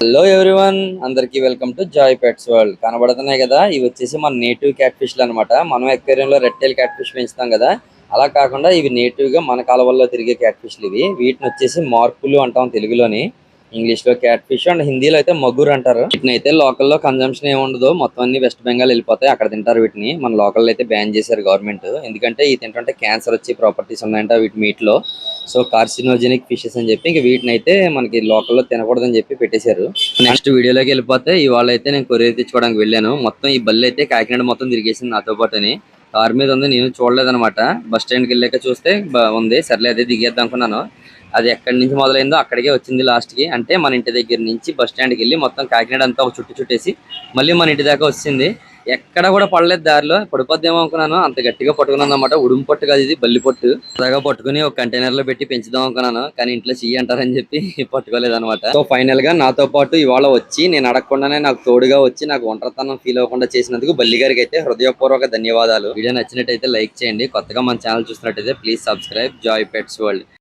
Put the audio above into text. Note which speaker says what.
Speaker 1: Hello everyone అందరికి welcome to joy pets world కనబడుతున్నాయి కదా ఇవి వచ్చేసి మన నేటివ్ క్యాట్ ఫిష్లు అనమాట మనం ఎక్వేరియంలో రెడ్ క్యాట్ ఫిష్ పెంచుతాం కదా అలా కాకుండా ఇవి నేటివ్గా మన కాలువల్లో తిరిగే క్యాట్ ఫిష్లు ఇవి. వీటిని వచ్చేసి మార్పులు అంటాం తెలుగులోని. ఇంగ్లీష్లో క్యాట్ ఫిష్ అండ్ హిందీలో అయితే మగ్గురు అంటారు. వీటిని అయితే లోకల్లో కన్జంప్షన్ ఏమి ఉండదు. మొత్తం అన్ని వెస్ట్ బెంగాల్ వెళ్ళిపోతాయి. అక్కడ తింటారు వీటిని. మన లోకల్ అయితే బ్యాన్ చేశారు గవర్నమెంట్ ఎందుకంటే ఇది తింటుంటే క్యాన్సర్ వచ్చి ప్రాపర్టీస్ ఉన్నాయంట వీటి మీట్లో సో కార్సినోజెనిక్ ఫిషెస్ అని చెప్పి ఇంక వీటిని అయితే మనకి లోకల్లో తినకూడదని చెప్పి పెట్టేశారు. నెక్స్ట్ వీడియోలోకి వెళ్ళిపోతే ఇవాళ అయితే నేను కొరియర్ తెచ్చుకోవడానికి వెళ్ళాను. మొత్తం ఈ బల్లి అయితే కాకినాడ మొత్తం తిరిగేసింది నాతో పాటు అని కార్ మీద ఉంది నేను చూడలేదనమాట బస్ స్టాండ్కి వెళ్ళాక చూస్తే ఉంది. సర్లే అదే దిగేద్దాం అనుకున్నాను. అది ఎక్కడి నుంచి మొదలైందో అక్కడికే వచ్చింది లాస్ట్కి అంటే మన ఇంటి దగ్గర నుంచి బస్ స్టాండ్కి వెళ్ళి మొత్తం కాకినాడ అంతా ఒక చుట్టు చుట్టేసి మళ్ళీ మన ఇంటి దాకా వచ్చింది. ఎక్కడ కూడా పడలేదు దారిలో. పడిపోద్దేమో అనుకున్నాను. అంత గట్టిగా పట్టుకున్నాను అనమాట ఉడుము పట్టు కాదు ఇది బల్లి పట్టు. అలాగా పట్టుకుని ఒక కంటైనర్లో పెట్టి పెంచుదాం అనుకున్నాను. కానీ ఇంట్లో చెయ్యి అంటారని చెప్పి పట్టుకోలేదు అనమాట సో ఫైనల్గా నాతో పాటు ఇవాళ వచ్చి నేను అడగకుండానే నాకు తోడుగా వచ్చి నాకు ఒంటరితనం ఫీల్ అవ్వకుండా చేసినందుకు బల్లి గారికి అయితే హృదయపూర్వక ధన్యవాదాలు. వీడియో నచ్చినట్టయితే లైక్ చేయండి. కొత్తగా మన ఛానల్ చూసినట్టయితే please subscribe. Joy pets world.